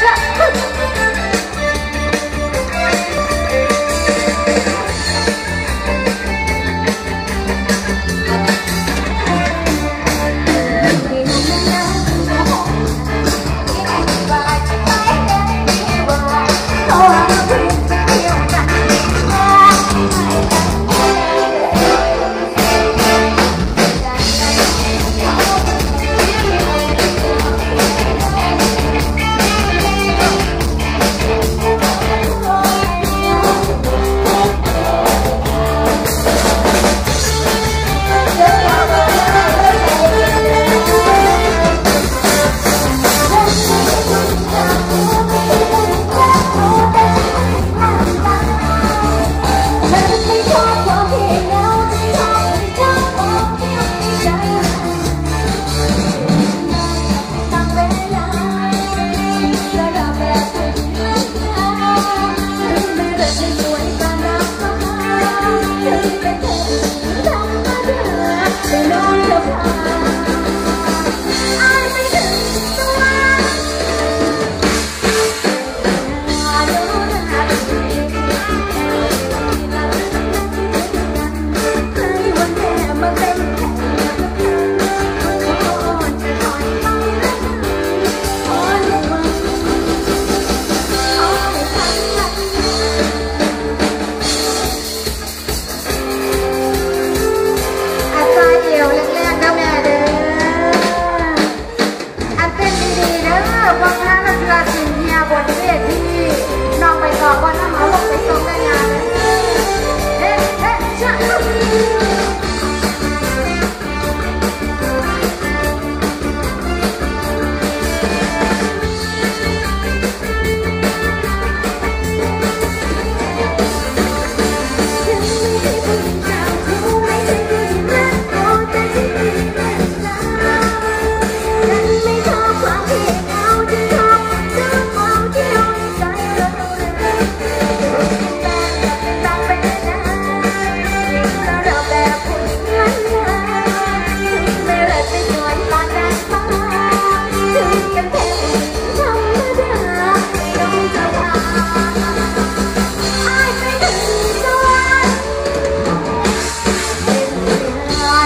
是。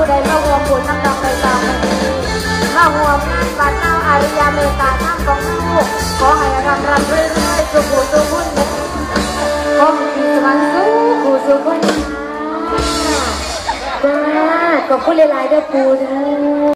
ผู้ใดมาห่วงบุญน้ำดอกใบตองมาห่วงงานบาดเน่าอาริยาเมตตาท่านของลูกขอให้รำรำเรื่อยๆสุขุสุขุนขอให้มีสวรรค์สุขุสุขุนจ้าขอบคุณหลายๆเด้อปูเด้อ